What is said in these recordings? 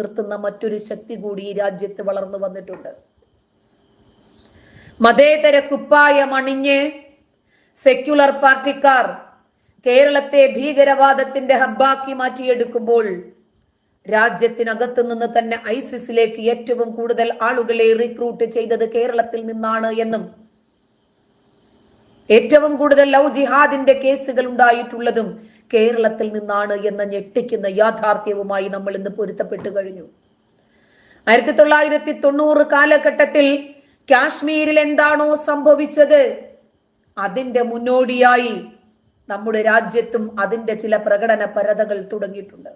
നിർത്തുന്ന മറ്റൊരു ശക്തി കൂടി ഈ രാജ്യത്ത് വളർന്നു വന്നിട്ടുണ്ട്. മതേതര കുപ്പായം അണിഞ്ഞ് സെക്യുലർ പാർട്ടിക്കാർ കേരളത്തെ ഭീകരവാദത്തിന്റെ ഹബ്ബാക്കി മാറ്റിയെടുക്കുമ്പോൾ രാജ്യത്തിനകത്ത് നിന്ന് തന്നെ ഐസിസിലേക്ക് ഏറ്റവും കൂടുതൽ ആളുകളെ റിക്രൂട്ട് ചെയ്തത് കേരളത്തിൽ നിന്നാണ് എന്നും ഏറ്റവും കൂടുതൽ ലവ് ജിഹാദിന്റെ കേസുകൾ ഉണ്ടായിട്ടുള്ളതും കേരളത്തിൽ നിന്നാണ് എന്ന ഞെട്ടിക്കുന്ന യാഥാർത്ഥ്യവുമായി നമ്മൾ ഇന്ന് പൊരുത്തപ്പെട്ടു കഴിഞ്ഞു. ആയിരത്തി തൊള്ളായിരത്തി തൊണ്ണൂറ് കാലഘട്ടത്തിൽ കാശ്മീരിൽ എന്താണോ സംഭവിച്ചത് അതിന്റെ മുന്നോടിയായി നമ്മുടെ രാജ്യത്തും അതിന്റെ ചില പ്രകടന പരതകൾ തുടങ്ങിയിട്ടുണ്ട്.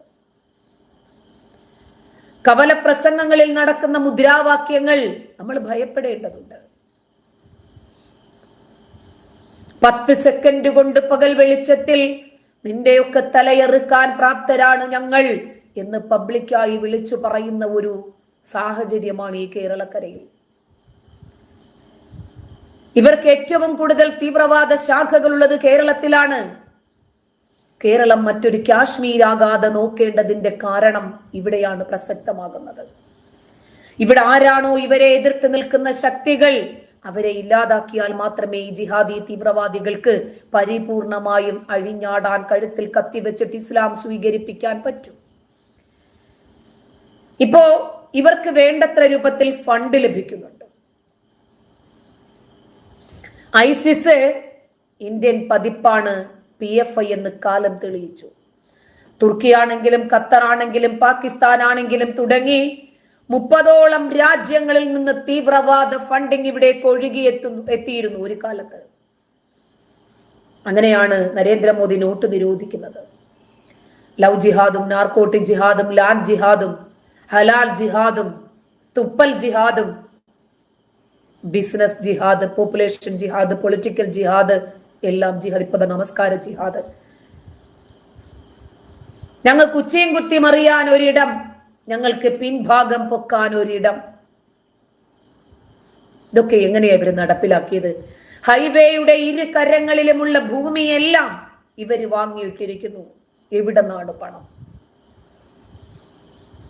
കവല പ്രസംഗങ്ങളിൽ നടക്കുന്ന മുദ്രാവാക്യങ്ങൾ നമ്മൾ ഭയപ്പെടേണ്ടതുണ്ട്. പത്ത് സെക്കൻഡ് കൊണ്ട് പകൽ വെളിച്ചത്തിൽ നിന്റെയൊക്കെ തലയെറുക്കാൻ പ്രാപ്തരാണ് ഞങ്ങൾ എന്ന് പബ്ലിക്കായി വിളിച്ചു പറയുന്ന ഒരു സാഹചര്യമാണ് ഈ കേരളക്കരയിൽ. ഇവർക്ക് ഏറ്റവും കൂടുതൽ തീവ്രവാദ ശാഖകളുള്ളത് കേരളത്തിലാണ്. കേരളം മറ്റൊരു കാശ്മീരാകാതെ നോക്കേണ്ടതിന്റെ കാരണം ഇവിടെയാണ് പ്രസക്തമാകുന്നത്. ഇവിടെ ആരാണോ ഇവരെ എതിർത്ത് നിൽക്കുന്ന ശക്തികൾ അവരെ ഇല്ലാതാക്കിയാൽ മാത്രമേ ഈ ജിഹാദി തീവ്രവാദികൾക്ക് പരിപൂർണമായും അഴിഞ്ഞാടാൻ കഴുത്തിൽ കത്തിവെച്ചിട്ട് ഇസ്ലാം സ്വീകരിപ്പിക്കാൻ പറ്റൂ. ഇപ്പോ ഇവർക്ക് വേണ്ടത്ര രൂപത്തിൽ ഫണ്ട് ലഭിക്കുന്നുണ്ട്. ഐസിസ് ഇന്ത്യൻ പതിപ്പാണ് പി എഫ് ഐ എന്ന് കാലം തെളിയിച്ചു. തുർക്കിയാണെങ്കിലും ഖത്തറാണെങ്കിലും പാകിസ്ഥാൻ ആണെങ്കിലും തുടങ്ങി മുപ്പതോളം രാജ്യങ്ങളിൽ നിന്ന് തീവ്രവാദ ഫണ്ടിങ് ഇവിടേക്ക് ഒഴുകിയെത്തുന്നു എത്തിയിരുന്നു ഒരു കാലത്ത്. അങ്ങനെയാണ് Narendra Modi not നിരോധിക്കുന്നത്. Love ജിഹാദും narcotic ജിഹാദും LAN ജിഹാദും Halaal ജിഹാദും തുപ്പൽ ജിഹാദും business jihad population jihad political ജിഹാദ് എല്ലാം ജിഹാദ് ഇപ്പൊ നമസ്കാര ജിഹാദ്. ഞങ്ങൾക്ക് ഉച്ചയും കുത്തി മറിയാൻ ഒരിടം. ഞങ്ങൾക്ക് പിൻഭാഗം പൊക്കാൻ ഒരിടം. ഇതൊക്കെ എങ്ങനെയാ ഇവർ നടപ്പിലാക്കിയത്? ഹൈവേയുടെ ഇരു കരങ്ങളിലുമുള്ള ഭൂമിയെല്ലാം ഇവർ വാങ്ങിയിട്ടിരിക്കുന്നു. എവിടെ നിന്നാണ് പണം?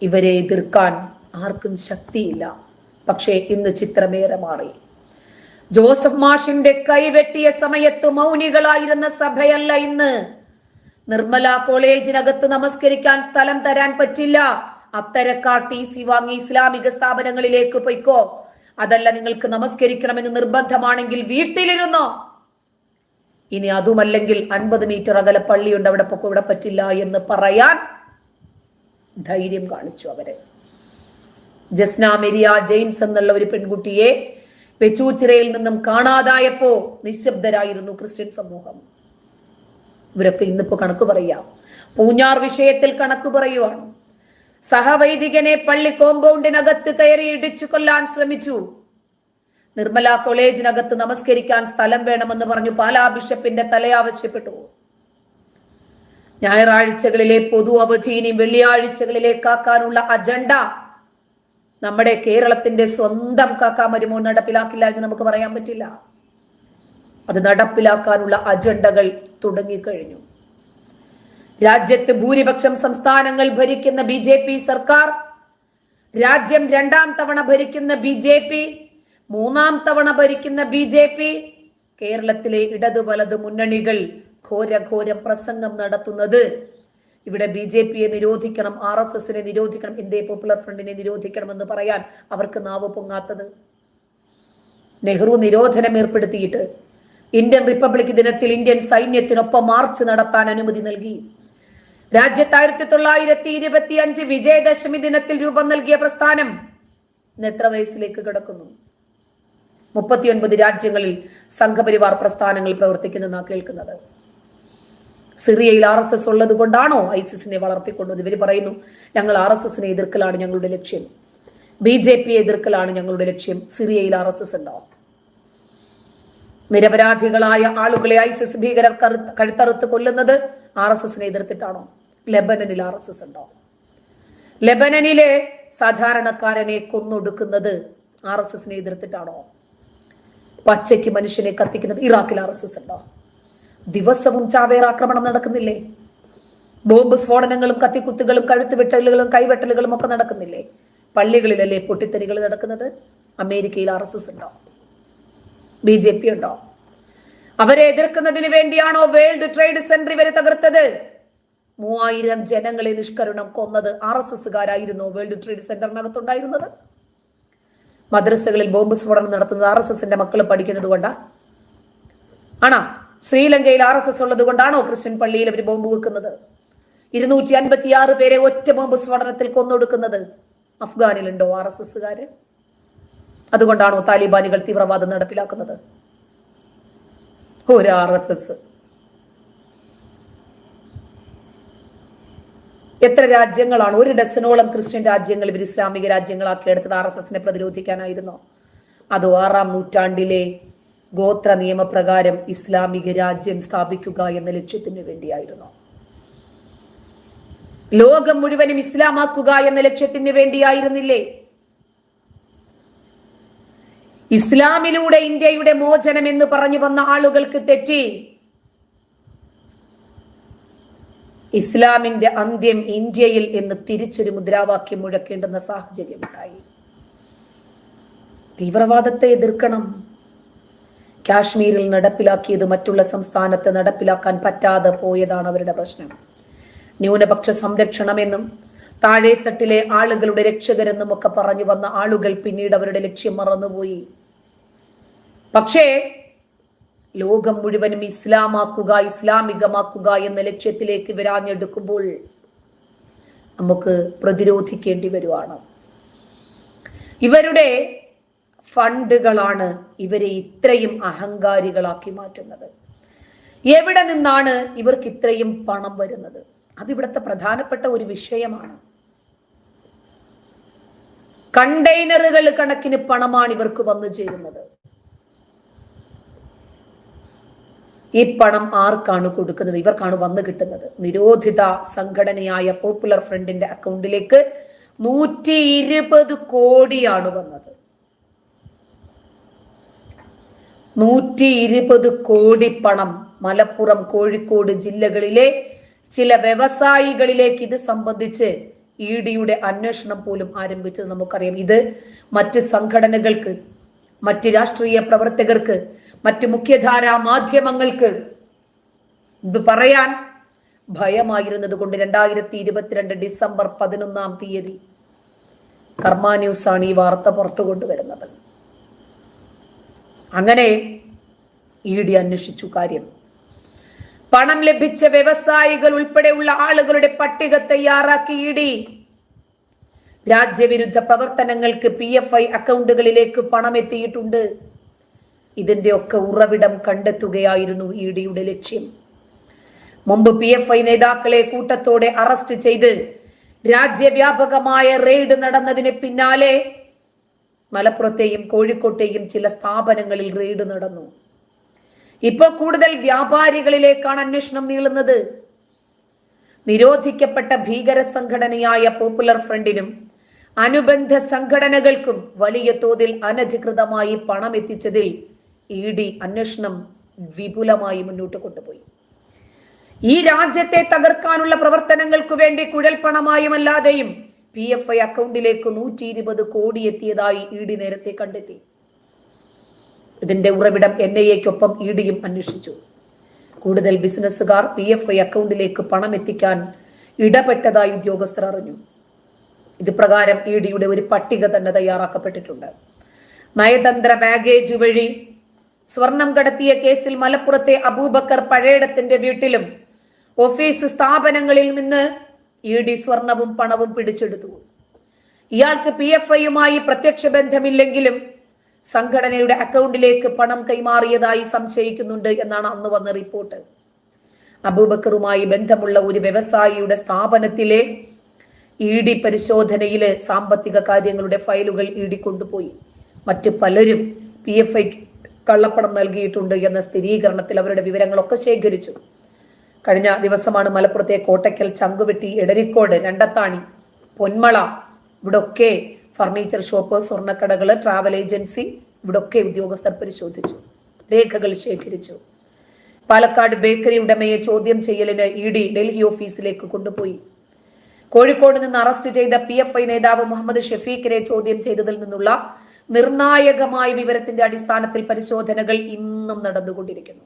ഇവരെ എതിർക്കാൻ ആർക്കും ശക്തിയില്ല. പക്ഷേ ഇന്ന് ചിത്രമേറെ മാറി. ജോസഫ് മാഷിന്റെ കൈവെട്ടിയ സമയത്ത് മൗനികളായിരുന്ന സഭയല്ല ഇന്ന്. നിർമ്മല കോളേജിനകത്ത് നമസ്കരിക്കാൻ സ്ഥലം തരാൻ പറ്റില്ല. അത്തരക്കാർ ടി സി വാങ്ങി ഇസ്ലാമിക സ്ഥാപനങ്ങളിലേക്ക് പൊയ്ക്കോ. അതല്ല നിങ്ങൾക്ക് നമസ്കരിക്കണമെന്ന് നിർബന്ധമാണെങ്കിൽ വീട്ടിലിരുന്നോ. ഇനി അതുമല്ലെങ്കിൽ അൻപത് മീറ്റർ അകലെ പള്ളിയുണ്ട് അവിടെ പൊക്കെ ഇവിടെ പറ്റില്ല എന്ന് പറയാൻ ധൈര്യം കാണിച്ചു അവരെ. ജസ്ന മെരിയ ജെയിംസ് എന്നുള്ള ഒരു പെൺകുട്ടിയെ വെച്ചൂച്ചിറയിൽ നിന്നും കാണാതായപ്പോ നിശബ്ദരായിരുന്നു ക്രിസ്ത്യൻ സമൂഹം. ഇവരൊക്കെ ഇന്നിപ്പോ കണക്ക് പറയാം. പൂഞ്ഞാർ വിഷയത്തിൽ കണക്ക് പറയുവാണ്. സഹവൈദികനെ പള്ളി കോമ്പൗണ്ടിനകത്ത് കയറി ഇടിച്ചു കൊല്ലാൻ ശ്രമിച്ചു. നിർമ്മല കോളേജിനകത്ത് നമസ്കരിക്കാൻ സ്ഥലം വേണമെന്ന് പറഞ്ഞു പാലാ ബിഷപ്പിന്റെ തലയാവശ്യപ്പെട്ടു ഞായറാഴ്ചകളിലെ പൊതു അവധി ഇനി വെള്ളിയാഴ്ചകളിലേക്കാക്കാനുള്ള അജണ്ട നമ്മുടെ കേരളത്തിന്റെ സ്വന്തം കാക്കാ മരുമോ നടപ്പിലാക്കില്ല എന്ന് നമുക്ക് പറയാൻ പറ്റില്ല. അത് നടപ്പിലാക്കാനുള്ള അജണ്ടകൾ തുടങ്ങിക്കഴിഞ്ഞു. രാജ്യത്ത് ഭൂരിപക്ഷം സംസ്ഥാനങ്ങൾ ഭരിക്കുന്ന ബി ജെ പി സർക്കാർ രാജ്യം രണ്ടാം തവണ ഭരിക്കുന്ന ബി ജെ പി മൂന്നാം തവണ ഭരിക്കുന്ന ബി ജെ പി കേരളത്തിലെ ഇടതു വലതു മുന്നണികൾ ഘോരഘോര പ്രസംഗം നടത്തുന്നത്. ഇവിടെ ബി ജെ പിയെ നിരോധിക്കണം ആർ എസ് എസിനെ നിരോധിക്കണം ഇന്ത്യ പോപ്പുലർ ഫ്രണ്ടിനെ നിരോധിക്കണം എന്ന് പറയാൻ അവർക്ക് നാവ് പൊങ്ങാത്തത്. നെഹ്റു നിരോധനം ഏർപ്പെടുത്തിയിട്ട് ഇന്ത്യൻ റിപ്പബ്ലിക് ദിനത്തിൽ ഇന്ത്യൻ സൈന്യത്തിനൊപ്പം മാർച്ച് നടത്താൻ അനുമതി നൽകി. രാജ്യത്ത് ആയിരത്തി തൊള്ളായിരത്തി ഇരുപത്തി അഞ്ച് വിജയദശമി ദിനത്തിൽ രൂപം നൽകിയ പ്രസ്ഥാനം ഇന്ന് എത്ര വയസ്സിലേക്ക് കിടക്കുന്നു. മുപ്പത്തിയൊൻപത് രാജ്യങ്ങളിൽ സംഘപരിവാർ പ്രസ്ഥാനങ്ങൾ പ്രവർത്തിക്കുന്നെന്നാണ് കേൾക്കുന്നത്. സിറിയയിൽ ആർ എസ് എസ് ഉള്ളത് കൊണ്ടാണോ ഐസിസിനെ വളർത്തിക്കൊണ്ടത്? ഇവർ പറയുന്നു ഞങ്ങൾ ആർ എസ് എസിനെ എതിർക്കലാണ് ഞങ്ങളുടെ ലക്ഷ്യം. ബി ജെ പിയെ എതിർക്കലാണ് ഞങ്ങളുടെ ലക്ഷ്യം. സിറിയയിൽ ആർ എസ് എസ് ഉണ്ടോ? നിരപരാധികളായ ആളുകളെ ഐസിസ് ഭീകരർ കഴുത്തറുത്ത് കൊല്ലുന്നത് ആർ എസ് എസിനെ എതിർത്തിട്ടാണോ? ലെബനനിൽ ആർ എസ് എസ് ഉണ്ടോ? ലെബനനിലെ സാധാരണക്കാരനെ കൊന്നൊടുക്കുന്നത് ആർ എസ് എസിനെ എതിർത്തിട്ടാണോ? പച്ചയ്ക്ക് മനുഷ്യനെ കത്തിക്കുന്നത് ഇറാഖിൽ ആർ എസ് എസ് ഉണ്ടോ? ദിവസവും ചാവേർ ആക്രമണം നടക്കുന്നില്ലേ? ബോംബ് സ്ഫോടനങ്ങളും കത്തിക്കുത്തുകളും കഴുത്ത് വെട്ടലുകളും കൈവെട്ടലുകളും ഒക്കെ നടക്കുന്നില്ലേ? പള്ളികളിലല്ലേ പൊട്ടിത്തെറികൾ നടക്കുന്നത്? അമേരിക്കയിൽ ആർ എസ് എസ് ഉണ്ടോ? ബി ജെ പി ഉണ്ടോ? അവരെ എതിർക്കുന്നതിന് വേണ്ടിയാണോ വേൾഡ് ട്രേഡ് സെന്റർ ഇവരെ തകർത്തത്? മൂവായിരം ജനങ്ങളെ നിഷ്കരുണം കൊന്നത് ആർ എസ് എസ്സുകാരായിരുന്നു വേൾഡ് ട്രേഡ് സെന്ററിനകത്തുണ്ടായിരുന്നത്. മദ്രസകളിൽ ബോംബ് സ്ഫോടനം നടത്തുന്നത് ആർ എസ് എസിന്റെ മക്കൾ പഠിക്കുന്നത് കൊണ്ടാ. ആണോ? ശ്രീലങ്കയിൽ ആർ എസ് എസ് ഉള്ളത് കൊണ്ടാണോ ക്രിസ്ത്യൻ പള്ളിയിൽ അവർ ബോംബ് വെക്കുന്നത്? ഇരുന്നൂറ്റി അൻപത്തി ആറ് പേരെ ഒറ്റ ബോംബ് സ്ഫോടനത്തിൽ കൊന്നൊടുക്കുന്നത് അഫ്ഗാനിലുണ്ടോ ആർ എസ് എസ്സുകാര് അതുകൊണ്ടാണോ താലിബാനികൾ തീവ്രവാദം നടപ്പിലാക്കുന്നത്? ഒരു ആർ എസ് എസ് എത്ര രാജ്യങ്ങളാണ്? ഒരു ഡസനോളം ക്രിസ്ത്യൻ രാജ്യങ്ങൾ ഇവർ ഇസ്ലാമിക രാജ്യങ്ങളാക്കി എടുത്തത് ആർ എസ് എസിനെ പ്രതിരോധിക്കാനായിരുന്നോ. അതോ ആറാം നൂറ്റാണ്ടിലെ ഗോത്ര നിയമപ്രകാരം ഇസ്ലാമിക രാജ്യം സ്ഥാപിക്കുക എന്ന ലക്ഷ്യത്തിന് വേണ്ടിയായിരുന്നു. ലോകം മുഴുവനും ഇസ്ലാമാക്കുക എന്ന ലക്ഷ്യത്തിന് വേണ്ടിയായിരുന്നില്ലേ? ഇസ്ലാമിലൂടെ ഇന്ത്യയുടെ മോചനം എന്ന് പറഞ്ഞു വന്ന ആളുകൾക്ക് തെറ്റി. ഇസ്ലാമിന്റെ അന്ത്യം ഇന്ത്യയിൽ എന്ന് തിരിച്ചൊരു മുദ്രാവാക്യം മുഴക്കേണ്ടുന്ന സാഹചര്യം ഉണ്ടായി. തീവ്രവാദത്തെ എതിർക്കണം. കാശ്മീരിൽ നടപ്പിലാക്കിയത് മറ്റുള്ള സംസ്ഥാനത്ത് നടപ്പിലാക്കാൻ പറ്റാതെ പോയതാണ് അവരുടെ പ്രശ്നം. ന്യൂനപക്ഷ സംരക്ഷണമെന്നും താഴേത്തട്ടിലെ ആളുകളുടെ രക്ഷകരെന്നും ഒക്കെ പറഞ്ഞു വന്ന ആളുകൾ പിന്നീട് അവരുടെ ലക്ഷ്യം മറന്നുപോയി. പക്ഷേ ലോകം മുഴുവനും ഇസ്ലാമാക്കുക ഇസ്ലാമികമാക്കുക എന്ന ലക്ഷ്യത്തിലേക്ക് വിരാഞ്ഞെടുക്കുമ്പോൾ നമുക്ക് പ്രതിരോധിക്കേണ്ടി വരുവാണ്. ഇവരുടെ ഫണ്ടുകളാണ് ഇവരെ ഇത്രയും അഹങ്കാരികളാക്കി മാറ്റുന്നത്. എവിടെ നിന്നാണ് ഇവർക്ക് ഇത്രയും പണം വരുന്നത്? അതിവിടുത്തെ പ്രധാനപ്പെട്ട ഒരു വിഷയമാണ്. കണ്ടെയ്നറുകൾ കണക്കിന് പണമാണ് ഇവർക്ക് വന്നു ചേരുന്നത്. ഈ പണം ആർക്കാണ് കൊടുക്കുന്നത്? ഇവർക്കാണ് വന്നു കിട്ടുന്നത്. നിരോധിത സംഘടനയായ പോപ്പുലർ ഫ്രണ്ടിന്റെ അക്കൗണ്ടിലേക്ക് നൂറ്റി ഇരുപത് കോടിയാണ് വന്നത്. നൂറ്റി ഇരുപത് കോടി പണം മലപ്പുറം കോഴിക്കോട് ജില്ലകളിലെ ചില വ്യവസായികളിലേക്ക് ഇത് സംബന്ധിച്ച് ഇ ഡിയുടെ അന്വേഷണം പോലും ആരംഭിച്ചത് നമുക്കറിയാം. ഇത് മറ്റ് സംഘടനകൾക്ക് മറ്റ് രാഷ്ട്രീയ പ്രവർത്തകർക്ക് മറ്റ് മുഖ്യധാരാ മാധ്യമങ്ങൾക്ക് പറയാൻ ഭയമായിരുന്നത് കൊണ്ട് രണ്ടായിരത്തി ഇരുപത്തിരണ്ട് ഡിസംബർ പതിനൊന്നാം തീയതി കർമ്മ ന്യൂസാണ് ഈ വാർത്ത പുറത്തു കൊണ്ടുവരുന്നത്. അങ്ങനെ ഇ ഡി അന്വേഷിച്ചു കാര്യം. പണം ലഭിച്ച വ്യവസായികൾ ഉൾപ്പെടെയുള്ള ആളുകളുടെ പട്ടിക തയ്യാറാക്കി ഇ ഡി. രാജ്യവിരുദ്ധ പ്രവർത്തനങ്ങൾക്ക് പി എഫ് ഐ അക്കൗണ്ടുകളിലേക്ക് പണം എത്തിയിട്ടുണ്ട്. ഇതിന്റെ ഒക്കെ ഉറവിടം കണ്ടെത്തുകയായിരുന്നു ഇ ഡിയുടെ ലക്ഷ്യം. മുമ്പ് പി എഫ് ഐ നേതാക്കളെ കൂട്ടത്തോടെ അറസ്റ്റ് ചെയ്ത് രാജ്യവ്യാപകമായ റെയ്ഡ് നടന്നതിന് പിന്നാലെ മലപ്പുറത്തെയും കോഴിക്കോട്ടെയും ചില സ്ഥാപനങ്ങളിൽ റെയ്ഡ് നടന്നു. ഇപ്പോൾ കൂടുതൽ വ്യാപാരികളിലേക്കാണ് അന്വേഷണം നീളുന്നത്. നിരോധിക്കപ്പെട്ട ഭീകര സംഘടനയായ പോപ്പുലർ ഫ്രണ്ടിനും അനുബന്ധ സംഘടനകൾക്കും വലിയ തോതിൽ അനധികൃതമായി പണം എത്തിച്ചതിൽ ഇ ഡി അന്വേഷണം വിപുലമായി മുന്നോട്ട് കൊണ്ടുപോയി. ഈ രാജ്യത്തെ തകർക്കാനുള്ള പ്രവർത്തനങ്ങൾക്ക് വേണ്ടി കുഴൽപ്പണമായുമല്ലാതെയും പി എഫ് ഐ അക്കൗണ്ടിലേക്ക് നൂറ്റി ഇരുപത് കോടി എത്തിയതായി ഇ ഡി നേരത്തെ കണ്ടെത്തി. ഇതിന്റെ ഉറവിടം എൻ ഐ എക്കൊപ്പം ഇ ഡിയും അന്വേഷിച്ചു. കൂടുതൽ ബിസിനസ്സുകാർ പി എഫ് ഐ അക്കൗണ്ടിലേക്ക് പണം എത്തിക്കാൻ ഇടപെട്ടതായി ഉദ്യോഗസ്ഥർ അറിഞ്ഞു. ഇത് പ്രകാരം ഇ ഡിയുടെ ഒരു പട്ടിക തന്നെ തയ്യാറാക്കപ്പെട്ടിട്ടുണ്ട്. നയതന്ത്ര ബാഗേജ് വഴി സ്വർണം കടത്തിയ കേസിൽ മലപ്പുറത്തെ അബൂബക്കർ പഴയടത്തിന്റെ വീട്ടിലും ഓഫീസ് സ്ഥാപനങ്ങളിൽ നിന്ന് ഇ ഡി സ്വർണവും പണവും പിടിച്ചെടുത്തു. ഇയാൾക്ക് പി എഫ് ഐയുമായി പ്രത്യക്ഷ ബന്ധമില്ലെങ്കിലും സംഘടനയുടെ അക്കൗണ്ടിലേക്ക് പണം കൈമാറിയതായി സംശയിക്കുന്നുണ്ട് എന്നാണ് അന്ന് വന്ന റിപ്പോർട്ട്. അബൂബക്കറുമായി ബന്ധമുള്ള ഒരു വ്യവസായിയുടെ സ്ഥാപനത്തിലെ ഇ ഡി പരിശോധനയിൽ സാമ്പത്തിക കാര്യങ്ങളുടെ ഫയലുകൾ ഇ ഡി കൊണ്ടുപോയി. മറ്റ് പലരും പി എഫ് ഐ കള്ളപ്പണം നൽകിയിട്ടുണ്ട് എന്ന സ്ഥിരീകരണത്തിൽ അവരുടെ വിവരങ്ങളൊക്കെ ശേഖരിച്ചു. കഴിഞ്ഞ ദിവസമാണ് മലപ്പുറത്തെ കോട്ടയ്ക്കൽ ചങ്കുവെട്ടി എടരിക്കോട് രണ്ടത്താണി പൊന്മള ഇവിടൊക്കെ ഫർണിച്ചർ ഷോപ്പ് സ്വർണക്കടകൾ ട്രാവൽ ഏജൻസി ഇവിടൊക്കെ ഉദ്യോഗസ്ഥർ പരിശോധിച്ചു. രേഖകൾ ശേഖരിച്ചു. പാലക്കാട് ബേക്കറി ഉടമയെ ചോദ്യം ചെയ്യലിന് ഇ ഡി ഡൽഹി ഓഫീസിലേക്ക് കൊണ്ടുപോയി. കോഴിക്കോട് നിന്ന് അറസ്റ്റ് ചെയ്ത പി എഫ് ഐ നേതാവ് മുഹമ്മദ് ഷെഫീഖിനെ ചോദ്യം ചെയ്തതിൽ നിന്നുള്ള നിർണായകമായ വിവരത്തിന്റെ അടിസ്ഥാനത്തിൽ പരിശോധനകൾ ഇന്നും നടന്നുകൊണ്ടിരിക്കുന്നു.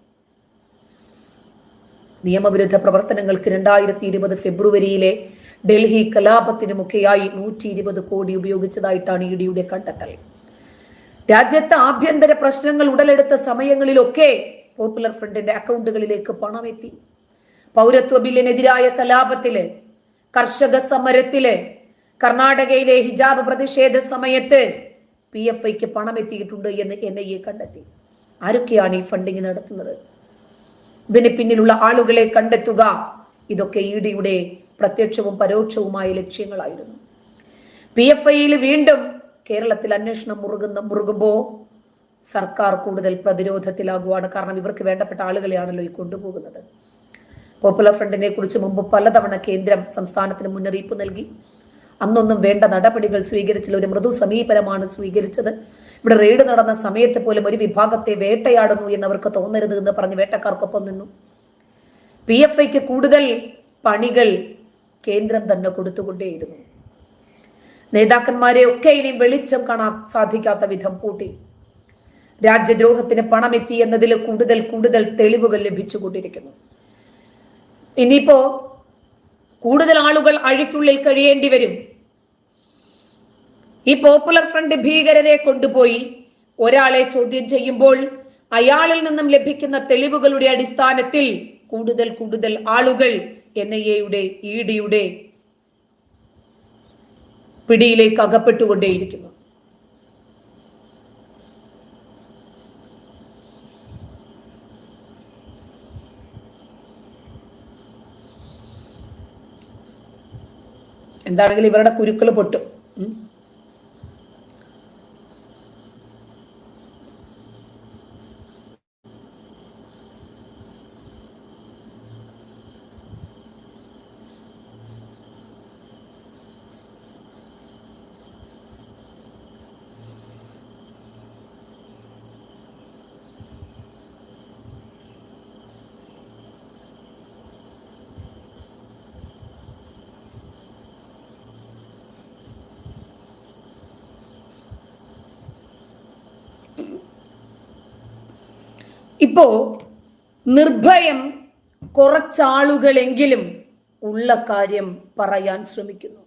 നിയമവിരുദ്ധ പ്രവർത്തനങ്ങൾക്ക് രണ്ടായിരത്തി ഇരുപത് ഫെബ്രുവരിയിലെ ഡൽഹി കലാപത്തിനുമൊക്കെയായി നൂറ്റി ഇരുപത് കോടി ഉപയോഗിച്ചതായിട്ടാണ് ഇ ഡിയുടെ കണ്ടെത്തൽ. രാജ്യത്തെ ആഭ്യന്തര പ്രശ്നങ്ങൾ ഉടലെടുത്ത സമയങ്ങളിലൊക്കെ പോപ്പുലർ ഫ്രണ്ടിന്റെ അക്കൗണ്ടുകളിലേക്ക് പണമെത്തി. പൗരത്വ ബില്ലിനെതിരായ കലാപത്തിൽ കർഷക സമരത്തിൽ കർണാടകയിലെ ഹിജാബ് പ്രതിഷേധ സമയത്ത് പി എഫ് ഐക്ക് പണം എത്തിയിട്ടുണ്ട് എന്ന് എൻ ഐ എ കണ്ടെത്തി. ആരൊക്കെയാണ് ഈ ഫണ്ടിങ് നടത്തുന്നത്? ഇതിന് പിന്നിലുള്ള ആളുകളെ കണ്ടെത്തുക. ഇതൊക്കെ ഇ ഡിയുടെ പ്രത്യക്ഷവും പരോക്ഷവുമായ ലക്ഷ്യങ്ങളായിരുന്നു. പി എഫ് ഐയിൽ വീണ്ടും കേരളത്തിൽ അന്വേഷണം മുറുകുന്ന മുറുകുമ്പോ സർക്കാർ കൂടുതൽ പ്രതിരോധത്തിലാകുവാണ് കാരണം ഇവർക്ക് വേണ്ടപ്പെട്ട ആളുകളെയാണല്ലോ ഈ കൊണ്ടുപോകുന്നത്. പോപ്പുലർ ഫ്രണ്ടിനെ കുറിച്ച് മുമ്പ് പലതവണ കേന്ദ്രം സംസ്ഥാനത്തിന് മുന്നറിയിപ്പ് നൽകി. അന്നൊന്നും വേണ്ട നടപടികൾ സ്വീകരിച്ചില്ല. ഒരു മൃദു സമീപനമാണ് സ്വീകരിച്ചത്. ഇവിടെ റെയ്ഡ് നടന്ന സമയത്ത് പോലും ഒരു വിഭാഗത്തെ വേട്ടയാടുന്നു എന്നവർക്ക് തോന്നരുത് എന്ന് പറഞ്ഞ് വേട്ടക്കാർക്കൊപ്പം നിന്നു. പി എഫ് ഐക്ക് കൂടുതൽ പണികൾ കേന്ദ്രം തന്നെ കൊടുത്തുകൊണ്ടേയിരുന്നു. നേതാക്കന്മാരെ ഒക്കെ ഇനി വെളിച്ചം കാണാൻ സാധിക്കാത്ത വിധം കൂട്ടി രാജ്യദ്രോഹത്തിന് പണമെത്തി എന്നതിൽ കൂടുതൽ കൂടുതൽ തെളിവുകൾ ലഭിച്ചുകൊണ്ടിരിക്കുന്നു. ഇനിയിപ്പോ കൂടുതൽ ആളുകൾ അഴിക്കുള്ളിൽ കഴിയേണ്ടി വരും. ഈ പോപ്പുലർ ഫ്രണ്ട് ഭീകരരെ കൊണ്ടുപോയി ഒരാളെ ചോദ്യം ചെയ്യുമ്പോൾ അയാളിൽ നിന്നും ലഭിക്കുന്ന തെളിവുകളുടെ അടിസ്ഥാനത്തിൽ കൂടുതൽ കൂടുതൽ ആളുകൾ എൻ ഐ എയുടെ ഇ ഡിയുടെ പിടിയിലേക്ക് അകപ്പെട്ടുകൊണ്ടേയിരിക്കുന്നു. എന്താണെങ്കിലും ഇവരുടെ കുരുക്കൾ പൊട്ടും. ഇപ്പോ നിർഭയം കുറച്ചാളുകളെങ്കിലും ഉള്ള കാര്യം പറയാൻ ശ്രമിക്കുന്നു.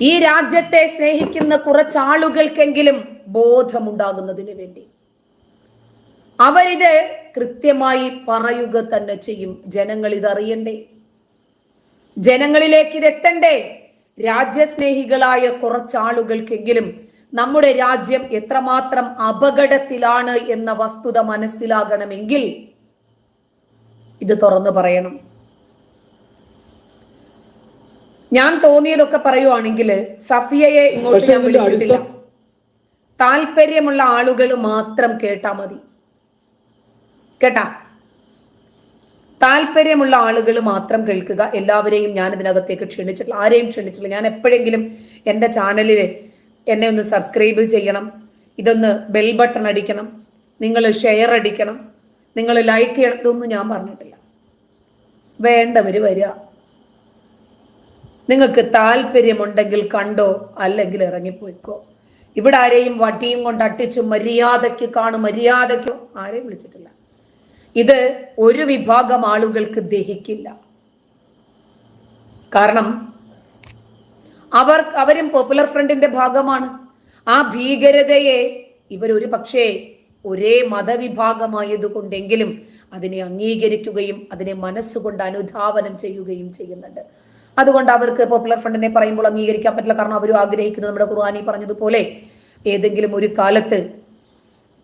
ഈ രാജ്യത്തെ സ്നേഹിക്കുന്ന കുറച്ചാളുകൾക്കെങ്കിലും ബോധമുണ്ടാകുന്നതിന് വേണ്ടി. അവരിത് കൃത്യമായി പറയുക തന്നെ ചെയ്യും. ജനങ്ങൾ ഇതറിയണ്ടേ? ജനങ്ങളിലേക്ക് ഇതെത്തണ്ടേ? രാജ്യസ്നേഹികളായ കുറച്ചാളുകൾക്കെങ്കിലും നമ്മുടെ രാജ്യം എത്രമാത്രം അപകടത്തിലാണ് എന്ന വസ്തുത മനസ്സിലാകണമെങ്കിൽ ഇത് തുറന്നു പറയണം. ഞാൻ തോന്നിയതൊക്കെ പറയുവാണെങ്കിൽ സഫിയയെ ഇങ്ങോട്ട് ഞാൻ വിളിച്ചിട്ടില്ല. താല്പര്യമുള്ള ആളുകൾ മാത്രം കേട്ടാ മതി. കേട്ടാ? താല്പര്യമുള്ള ആളുകൾ മാത്രം കേൾക്കുക. എല്ലാവരെയും ഞാൻ ഇതിനകത്തേക്ക് ക്ഷണിച്ചിട്ടില്ല. ആരെയും ക്ഷണിച്ചിട്ടില്ല. ഞാൻ എപ്പോഴെങ്കിലും എന്റെ ചാനലിൽ എന്നെ ഒന്ന് സബ്സ്ക്രൈബ് ചെയ്യണം. ഇതൊന്ന് ബെൽ ബട്ടൺ അടിക്കണം. നിങ്ങൾ ഷെയർ അടിക്കണം. നിങ്ങൾ ലൈക്ക് ചെയ്യണം ഇതൊന്നും ഞാൻ പറഞ്ഞിട്ടില്ല. വേണ്ടവർ വരിക. നിങ്ങൾക്ക് താല്പര്യമുണ്ടെങ്കിൽ കണ്ടോ അല്ലെങ്കിൽ ഇറങ്ങിപ്പോയിക്കോ. ഇവിടെ ആരെയും വട്ടിയും കൊണ്ട് അട്ടിച്ചു മര്യാദയ്ക്ക് കാണും. മര്യാദയ്ക്കോ ആരെയും വിളിച്ചിട്ടില്ല. ഇത് ഒരു വിഭാഗം ആളുകൾക്ക് ദഹിക്കില്ല. കാരണം അവർ അവരും പോപ്പുലർ ഫ്രണ്ടിന്റെ ഭാഗമാണ്. ആ ഭീകരതയെ ഇവരൊരു പക്ഷേ ഒരേ മതവിഭാഗമായതുകൊണ്ടെങ്കിലും അതിനെ അംഗീകരിക്കുകയും അതിനെ മനസ്സുകൊണ്ട് അനുധാവനം ചെയ്യുകയും ചെയ്യുന്നുണ്ട്. അതുകൊണ്ട് അവർക്ക് പോപ്പുലർ ഫ്രണ്ടിനെ പറയുമ്പോൾ അംഗീകരിക്കാൻ പറ്റില്ല. കാരണം അവരും ആഗ്രഹിക്കുന്നത് നമ്മുടെ ഖുർആാനി പറഞ്ഞതുപോലെ ഏതെങ്കിലും ഒരു കാലത്ത്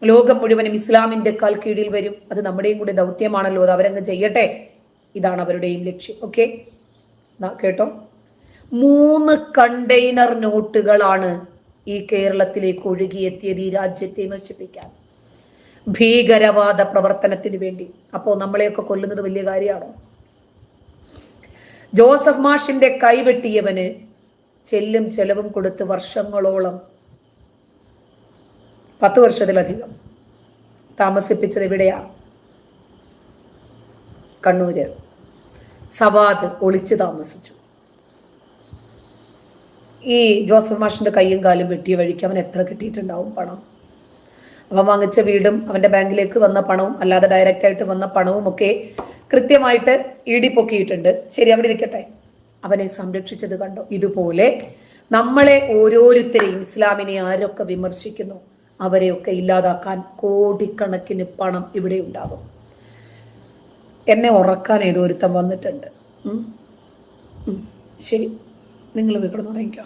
ലോകം മുഴുവനും ഇസ്ലാമിന്റെ കാൽ കീഴിൽ വരും. അത് നമ്മുടെയും കൂടി ദൗത്യമാണല്ലോ. അത് അവരങ്ങ് ചെയ്യട്ടെ. ഇതാണ് അവരുടെയും ലക്ഷ്യം. ഓക്കെ കേട്ടോ? മൂന്ന് കണ്ടെയ്നർ നോട്ടുകളാണ് ഈ കേരളത്തിലേക്ക് ഒഴുകിയെത്തിയത് ഈ രാജ്യത്തെ നശിപ്പിക്കാൻ. ഭീകരവാദ പ്രവർത്തനത്തിന് വേണ്ടി. അപ്പോൾ നമ്മളെയൊക്കെ കൊല്ലുന്നത് വലിയ കാര്യമാണോ? ജോസഫ് മാഷിന്റെ കൈവെട്ടിയവന് ചെല്ലും ചെലവും കൊടുത്ത് വർഷങ്ങളോളം പത്ത് വർഷത്തിലധികം താമസിപ്പിച്ചത് എവിടെയാണ് കണ്ണൂര്. സവാദ് ഒളിച്ചു താമസിച്ചു. ഈ ജോസഫ് മാഷിന്റെ കയ്യും കാലും വെട്ടിയ വഴിക്ക് അവൻ എത്ര കിട്ടിയിട്ടുണ്ടാവും പണം? അവൻ വാങ്ങിച്ച വീടും അവന്റെ ബാങ്കിലേക്ക് വന്ന പണവും അല്ലാതെ ഡയറക്റ്റ് ആയിട്ട് വന്ന പണവും ഒക്കെ കൃത്യമായിട്ട് ഇടി പൊക്കിയിട്ടുണ്ട് ശരി അവിടെ ഇരിക്കട്ടെ. അവനെ സംരക്ഷിച്ചത് കണ്ടോ? ഇതുപോലെ നമ്മളെ ഓരോരുത്തരെയും ഇസ്ലാമിനെ ആരൊക്കെ വിമർശിക്കുന്നു അവരെയൊക്കെ ഇല്ലാതാക്കാൻ കോടിക്കണക്കിന് പണം ഇവിടെ ഉണ്ടാകും. എന്നെ ഉറക്കാൻ ഏതോ ഒരുത്തൻ വന്നിട്ടുണ്ട്. ശരി. നിങ്ങൾ കിടന്ന് ഉറങ്ങിക്കോ.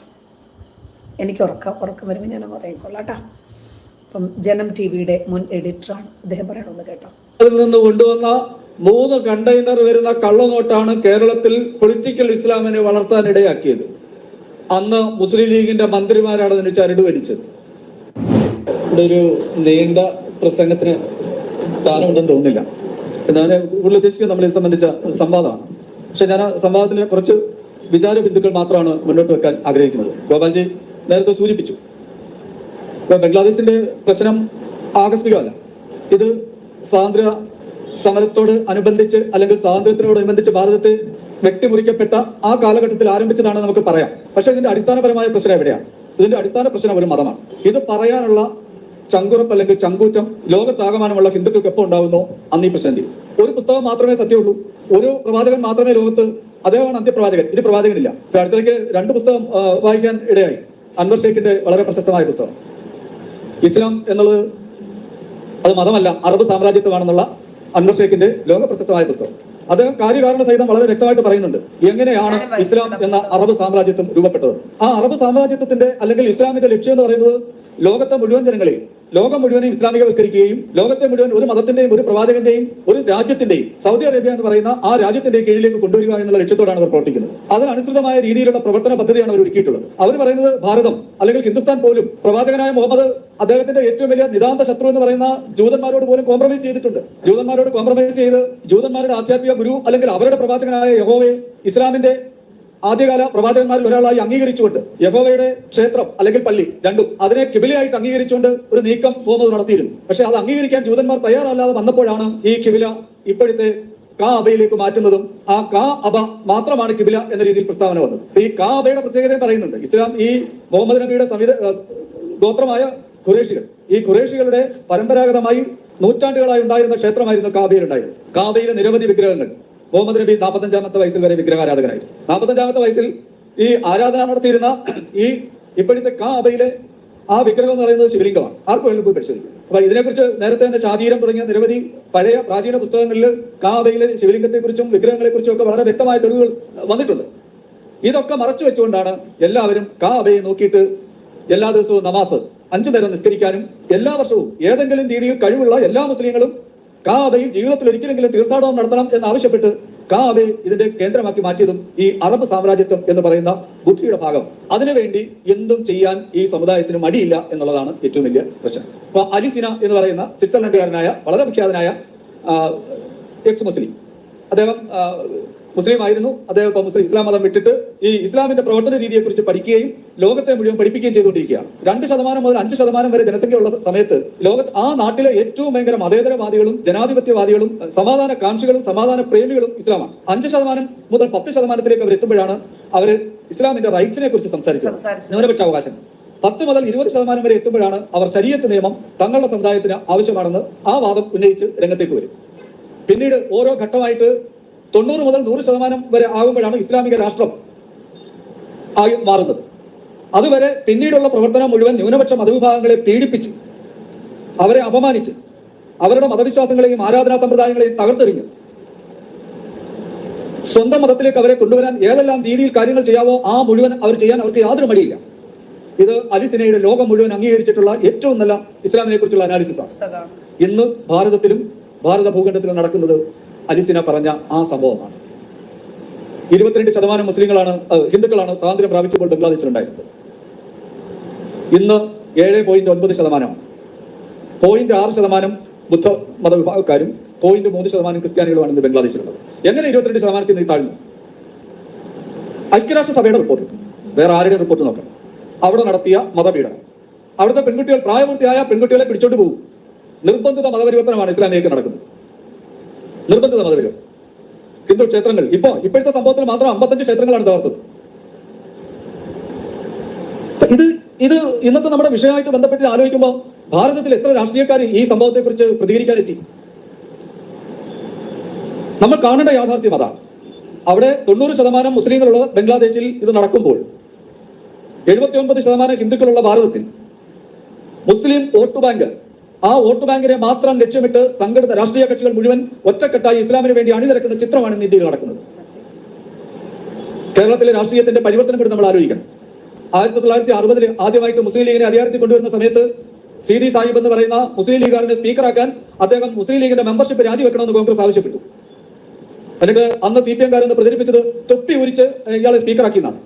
എനിക്ക് ഉറക്കം ഉറക്കം വരുമ്പോൾ ഞാൻ ഉറങ്ങിക്കോളാം കേട്ടോ. അപ്പം ജനം ടി വിയുടെ മുൻ എഡിറ്ററാണ്. അദ്ദേഹം പറയണമെന്ന് കേട്ടോ. അതിൽ നിന്ന് കൊണ്ടുവന്ന മൂന്ന് കണ്ടെയ്നർ വരുന്ന കള്ളനോട്ടാണ് കേരളത്തിൽ പൊളിറ്റിക്കൽ ഇസ്ലാമിനെ വളർത്താൻ ഇടയാക്കിയത്. അന്ന് മുസ്ലിം ലീഗിന്റെ മന്ത്രിമാരാണ് അതിന് ചരട് വലിച്ചത്. ഇവിടെ ഒരു നീണ്ട പ്രസംഗത്തിന് സ്ഥാനമുണ്ടെന്ന് തോന്നുന്നില്ല. കൂടുതൽ ഉദ്ദേശിക്കുന്നത് നമ്മളെ സംബന്ധിച്ച സംവാദമാണ്. പക്ഷെ ഞാൻ ആ കുറച്ച് വിചാര ബിന്ദുക്കൾ മാത്രമാണ് മുന്നോട്ട് വെക്കാൻ ആഗ്രഹിക്കുന്നത്. ഗോപാൽജി നേരത്തെ സൂചിപ്പിച്ചു. ഇപ്പൊ ബംഗ്ലാദേശിന്റെ പ്രശ്നം ആകസ്മികമല്ല. ഇത് സ്വാതന്ത്ര്യ സമരത്തോട് അനുബന്ധിച്ച് അല്ലെങ്കിൽ സ്വാതന്ത്ര്യത്തിനോടനുബന്ധിച്ച് ഭാരതത്തെ വെട്ടിമുറിക്കപ്പെട്ട ആ കാലഘട്ടത്തിൽ ആരംഭിച്ചതാണ് നമുക്ക് പറയാം. പക്ഷെ ഇതിന്റെ അടിസ്ഥാനപരമായ പ്രശ്നം എവിടെയാണ്? ഇതിന്റെ അടിസ്ഥാന പ്രശ്നം ഒരു മതമാണ്. ഇത് പറയാനുള്ള ചങ്കുറപ്പ് അല്ലെങ്കിൽ ചങ്കൂറ്റം ലോകത്താകമാനമുള്ള ഹിന്ദുക്കൾക്ക് എപ്പോൾ ഉണ്ടാകുന്നോ അന്ന് പ്രശ്നം ഒരു പുസ്തകം മാത്രമേ സത്യമുള്ളൂ. ഒരു പ്രവാചകൻ മാത്രമേ ലോകത്ത് അദ്ദേഹമാണ് അന്ത്യപ്രവാചകൻ ഇനി പ്രവാചകനില്ല. അടുത്തേക്ക് രണ്ട് പുസ്തകം വായിക്കാൻ ഇടയായി. അൻവർ ഷേഖിന്റെ വളരെ പ്രശസ്തമായ പുസ്തകം. ഇസ്ലാം എന്നുള്ളത് അത് മതമല്ല അറബ് സാമ്രാജ്യത്വമാണെന്നുള്ള അൻവർ ഷേഖിന്റെ ലോക പ്രശസ്തമായ പുസ്തകം. അദ്ദേഹം കാര്യകാരണ സഹിതം വളരെ വ്യക്തമായിട്ട് പറയുന്നുണ്ട് എങ്ങനെയാണ് ഇസ്ലാം എന്ന അറബ് സാമ്രാജ്യത്വം രൂപപ്പെട്ടത്? ആ അറബ് സാമ്രാജ്യത്വത്തിന്റെ അല്ലെങ്കിൽ ഇസ്ലാമിന്റെ ലക്ഷ്യം എന്ന് പറയുന്നത് ലോകത്തെ മുഴുവൻ ജനങ്ങളെയും ലോകം മുഴുവനും ഇസ്ലാമികവൽക്കരിക്കുകയും ലോകത്തെ മുഴുവൻ ഒരു മതത്തിന്റെയും ഒരു പ്രവാചകന്റെയും ഒരു രാജ്യത്തിന്റെയും സൗദി അറേബ്യ എന്ന് പറയുന്ന ആ രാജ്യത്തിന്റെ കീഴിലേക്ക് കൊണ്ടുവരിക എന്നുള്ള ലക്ഷ്യത്തോടാണ് അവർ പ്രവർത്തിക്കുന്നത്. അതിനനുസൃതമായ രീതിയിലുള്ള പ്രവർത്തന പദ്ധതിയാണ് അവർ ഒരുക്കിയിട്ടുള്ളത്. അവർ പറയുന്നത് ഭാരതം അല്ലെങ്കിൽ ഹിന്ദുസ്ഥാൻ പോലും പ്രവാചകനായ മുഹമ്മദ് അദ്ദേഹത്തിന്റെ ഏറ്റവും വലിയ നിതാന്ത ശത്രു എന്ന് പറയുന്ന ജൂതന്മാരോട് പോലും കോംപ്രമൈസ് ചെയ്തിട്ടുണ്ട്. ജൂതന്മാരോട് കോംപ്രമൈസ് ചെയ്ത് ജൂതന്മാരുടെ ആധ്യാത്മിക ഗുരു അല്ലെങ്കിൽ അവരുടെ പ്രവാചകനായ യഹോവയെ ഇസ്ലാമിന്റെ ആദ്യകാല പ്രവാചകന്മാരിൽ ഒരാളായി അംഗീകരിച്ചുകൊണ്ട് യഹോവയുടെ ക്ഷേത്രം അല്ലെങ്കിൽ പള്ളി രണ്ടും അതിനെ കിബിലയായിട്ട് അംഗീകരിച്ചുകൊണ്ട് ഒരു നീക്കം മുഹമ്മദ് നടത്തിയിരുന്നു. പക്ഷെ അത് അംഗീകരിക്കാൻ ജൂതന്മാർ തയ്യാറല്ലാതെ വന്നപ്പോഴാണ് ഈ കിബില ഇപ്പോഴത്തെ കാ അബയിലേക്ക് മാറ്റുന്നതും ആ കാ അബ മാത്രമാണ് കിബില എന്ന രീതിയിൽ പ്രസ്താവന വന്നത്. ഈ കാ അബയുടെ പ്രത്യേകത പറയുന്നുണ്ട്. ഇസ്ലാം ഈ മുഹമ്മദ് നബിയുടെ സംവിധ ഗോത്രമായ ഖുറേഷികൾ. ഈ ഖുറേഷികളുടെ പരമ്പരാഗതമായി നൂറ്റാണ്ടുകളായി ഉണ്ടായിരുന്ന ക്ഷേത്രമായിരുന്നു കാബയിൽ ഉണ്ടായിരുന്നത് കാബയിലെ നിരവധി വിഗ്രഹങ്ങൾ. മുഹമ്മദ് നബി നാൽപ്പത്തഞ്ചാമത്തെ വയസ്സിൽ വരെ വിഗ്രഹാരാധകനായിരുന്നു. നാൽപ്പത്തഞ്ചാമത്തെ വയസ്സിൽ ഈ ആരാധന നടത്തിയിരുന്ന ഈ ഇപ്പോഴത്തെ കാബയിലെ ആ വിഗ്രഹം എന്ന് പറയുന്നത് ശിവലിംഗമാണ്. ആർക്കും വേണമെങ്കിൽ പോയി പരിശോധിക്കാം. അപ്പൊ ഇതിനെക്കുറിച്ച് നേരത്തെ തന്നെ ശാതീരം തുടങ്ങിയ നിരവധി പഴയ പ്രാചീന പുസ്തകങ്ങളിൽ കാബയിലെ ശിവലിംഗത്തെ കുറിച്ചും വിഗ്രഹങ്ങളെ കുറിച്ചും ഒക്കെ വളരെ വ്യക്തമായ തെളിവുകൾ വന്നിട്ടുണ്ട്. ഇതൊക്കെ മറച്ചു വെച്ചുകൊണ്ടാണ് എല്ലാവരും കാബയെ നോക്കിയിട്ട് എല്ലാ ദിവസവും നമാസ് അഞ്ചു നേരം നിസ്കരിക്കാനും എല്ലാ വർഷവും ഏതെങ്കിലും രീതിയിൽ കഴിവുള്ള എല്ലാ മുസ്ലിങ്ങളും കാബയിൽ ജീവിതത്തിൽ ഒരിക്കലെങ്കിലും തീർത്ഥാടനം നടത്തണം എന്ന് ആവശ്യപ്പെട്ട് കാബെ ഇതിന്റെ കേന്ദ്രമാക്കി മാറ്റിയതും ഈ അറബ് സാമ്രാജ്യത്വം എന്ന് പറയുന്ന ബുദ്ധിയുടെ ഭാഗം. അതിനുവേണ്ടി എന്തും ചെയ്യാൻ ഈ സമുദായത്തിന് മടിയില്ല എന്നുള്ളതാണ് ഏറ്റവും വലിയ പ്രശ്നം. അപ്പൊ അലിസിന എന്ന് പറയുന്ന സ്വിറ്റ്സർലൻഡുകാരനായ വളരെ വിഖ്യാതനായ എക്സ് മുസ്ലിം. അദ്ദേഹം മുസ്ലിം ആയിരുന്നു അദ്ദേഹം ഇപ്പൊ മുസ്ലിം ഇസ്ലാം മതം വിട്ടിട്ട് ഈ ഇസ്ലാമിന്റെ പ്രവർത്തന രീതിയെ കുറിച്ച് പഠിക്കുകയും ലോകത്തെ മുഴുവൻ പഠിപ്പിക്കുകയും ചെയ്തുകൊണ്ടിരിക്കുകയാണ്. രണ്ട് ശതമാനം മുതൽ അഞ്ച് ശതമാനം വരെ ജനസംഖ്യ ഉള്ള സമയത്ത് ലോകത്ത് ആ നാട്ടിലെ ഏറ്റവും ഭയങ്കര മതേതരവാദികളും ജനാധിപത്യവാദികളും സമാധാന കാംക്ഷികളും സമാധാന പ്രേമികളും ഇസ്ലാമാണ്. അഞ്ച് ശതമാനം മുതൽ പത്ത് ശതമാനത്തിലേക്ക് അവർ എത്തുമ്പോഴാണ് അവർ ഇസ്ലാമിന്റെ റൈറ്റ്സിനെ കുറിച്ച് സംസാരിച്ചത് സംസാരിച്ചത്. ന്യൂനപക്ഷ അവകാശം. പത്ത് മുതൽ ഇരുപത് ശതമാനം വരെ എത്തുമ്പോഴാണ് അവർ ശരീരത്ത് നിയമം തങ്ങളുടെ സമുദായത്തിന് ആവശ്യമാണെന്ന് ആ വാദം ഉന്നയിച്ച് രംഗത്തേക്ക് വരും. പിന്നീട് ഓരോ ഘട്ടമായിട്ട് തൊണ്ണൂറ് മുതൽ നൂറ് ശതമാനം വരെ ആകുമ്പോഴാണ് ഇസ്ലാമിക രാഷ്ട്രം ആയി മാറുന്നത്. അതുവരെ പിന്നീടുള്ള പ്രവർത്തനം മുഴുവൻ ന്യൂനപക്ഷ മതവിഭാഗങ്ങളെ പീഡിപ്പിച്ച് അവരെ അപമാനിച്ച് അവരുടെ മതവിശ്വാസങ്ങളെയും ആരാധനാ സമ്പ്രദായങ്ങളെയും തകർത്തെറിഞ്ഞ് സ്വന്തം മതത്തിലേക്ക് അവരെ കൊണ്ടുവരാൻ ഏതെല്ലാം രീതിയിൽ കാര്യങ്ങൾ ചെയ്യാവോ ആ മുഴുവൻ അവർ ചെയ്യാൻ അവർക്ക് യാതൊരു മടിയില്ല. ഇത് അലിസിനയുടെ ലോകം മുഴുവൻ അംഗീകരിച്ചിട്ടുള്ള ഏറ്റവും നല്ല ഇസ്ലാമിനെ കുറിച്ചുള്ള അനാലിസിസ് ആണ് ഇന്ന് ഭാരതത്തിലും ഭാരത ഭൂഖണ്ഡത്തിലും നടക്കുന്നത് അലിസിന പറഞ്ഞ ആ സംഭവമാണ്. ഇരുപത്തിരണ്ട് ശതമാനം മുസ്ലിങ്ങളാണ് ഹിന്ദുക്കളാണ് സ്വാതന്ത്ര്യം പ്രാപിക്കുമ്പോൾ ബംഗ്ലാദേശിലുണ്ടായിരുന്നത്. ഇന്ന് ഏഴ് പോയിന്റ് ഒൻപത് ശതമാനമാണ് പോയിന്റ് ആറ് ശതമാനം ബുദ്ധ മതവിഭാഗക്കാരും പോയിന്റ് മൂന്ന് ശതമാനം ക്രിസ്ത്യാനികളുമാണ് ഇന്ന് ബംഗ്ലാദേശിലുള്ളത്. എങ്ങനെ ഇരുപത്തിരണ്ട് ശതമാനത്തിൽ നിന്ന് താഴ്ന്നു? ഐക്യരാഷ്ട്ര സഭയുടെ റിപ്പോർട്ട് വേറെ ആരുടെ റിപ്പോർട്ട് നോക്കണം? അവിടെ നടത്തിയ മതപീഡനം. അവിടുത്തെ പെൺകുട്ടികൾ പ്രായപൂർത്തിയായ പെൺകുട്ടികളെ പിടിച്ചോണ്ട് പോകും നിർബന്ധിത മതപരിവർത്തനമാണ് ഇസ്ലാമിലേക്ക് നടക്കുന്നത്. നിർബന്ധിത മതപരിവർത്തനം ഹിന്ദു ക്ഷേത്രങ്ങൾ. ഇപ്പോ ഇപ്പോഴത്തെ സംഭവത്തിൽ മാത്രം അമ്പത്തഞ്ച് ക്ഷേത്രങ്ങളാണ് തകർത്തത്. ഇത് ഇത് ഇന്നത്തെ നമ്മുടെ വിഷയമായിട്ട് ബന്ധപ്പെട്ട് ആലോചിക്കുമ്പോൾ ഭാരതത്തിൽ എത്ര രാഷ്ട്രീയക്കാർ ഈ സംഭവത്തെ കുറിച്ച് പ്രതികരിക്കാനെത്തി? നമ്മൾ കാണേണ്ട യാഥാർത്ഥ്യം അതാണ്. അവിടെ തൊണ്ണൂറ് ശതമാനം മുസ്ലിങ്ങളുള്ള ബംഗ്ലാദേശിൽ ഇത് നടക്കുമ്പോൾ എഴുപത്തി ഒൻപത് ശതമാനം ഹിന്ദുക്കളുള്ള ഭാരതത്തിൽ മുസ്ലിം വോട്ട് ബാങ്ക് ആ വോട്ട് ബാങ്കിനെ മാത്രം ലക്ഷ്യമിട്ട് സംഘടിത രാഷ്ട്രീയ കക്ഷികൾ മുഴുവൻ ഒറ്റക്കെട്ടായി ഇസ്ലാമിന് വേണ്ടി അണിനിരക്കുന്ന ചിത്രമാണ് ഇന്ന് ഇന്ത്യയിൽ നടക്കുന്നത്. കേരളത്തിലെ രാഷ്ട്രീയത്തിന്റെ പരിവർത്തനം കൂടി നമ്മൾ ആലോചിക്കണം. ആയിരത്തി തൊള്ളായിരത്തി അറുപതിൽ ആദ്യമായിട്ട് മുസ്ലിം ലീഗിനെ അധികാരത്തിൽ കൊണ്ടുവരുന്ന സമയത്ത് സി ഡി സാഹിബ് എന്ന് പറയുന്ന മുസ്ലിം ലീഗുകാരനെ സ്പീക്കറാക്കാൻ അദ്ദേഹം മുസ്ലിം ലീഗിന്റെ മെമ്പർഷിപ്പ് രാജിവെക്കണമെന്ന് കോൺഗ്രസ് ആവശ്യപ്പെട്ടു. എന്നിട്ട് അന്ന് സി പി എംകാരെന്ന് പ്രചരിപ്പിച്ചത് തൊപ്പി ഉരിച്ച് ഇയാളെ സ്പീക്കറാക്കിയെന്നാണ്.